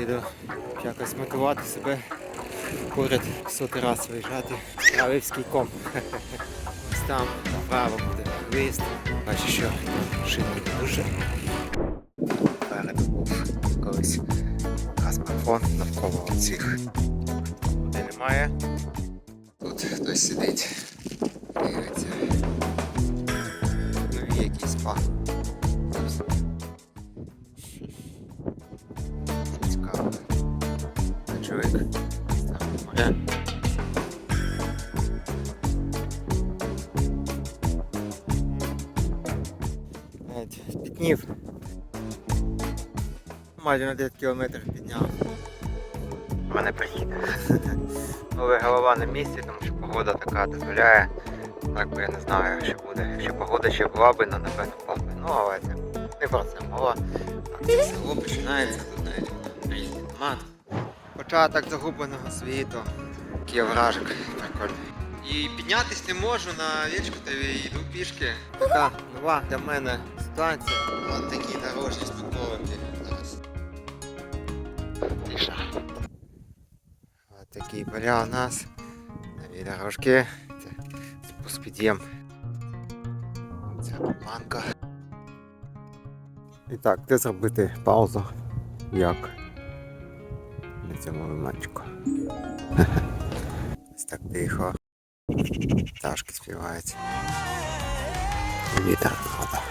Їду якось мотивувати себе поряд сотий раз виїжджати. Кравівський ком. Ось там вправо буде виїзд. Бачу, що шини дуже. Переду був колись газмафон навколо цих. Де немає. Тут хтось сидить. Дивиться. Ну і якийсь цікаво. Чоловік. Навіть. Майже на 9 кілометрів підняв. У мене прихід. Але голова на місці, тому що погода така дозволяє. Так би я не знаю, що буде. Якщо погода ще була би, ну напевно впав би. Ну, але це не про це мова. Село починається, тут навіть різні. Початок загубленого світу. Такий овражик прикольний. І піднятись не можу на річку, та йду пішки. Така нова для мене ситуація. Ось такі дорожні. Зараз. Тиша. Ось такі поля у нас. Нові дорожки. Це спуск під'єм. Ця банка. І так, де зробити паузу? Як? Цьому лиманчику. Ось так тихо. Пташки співають. Вітер вода.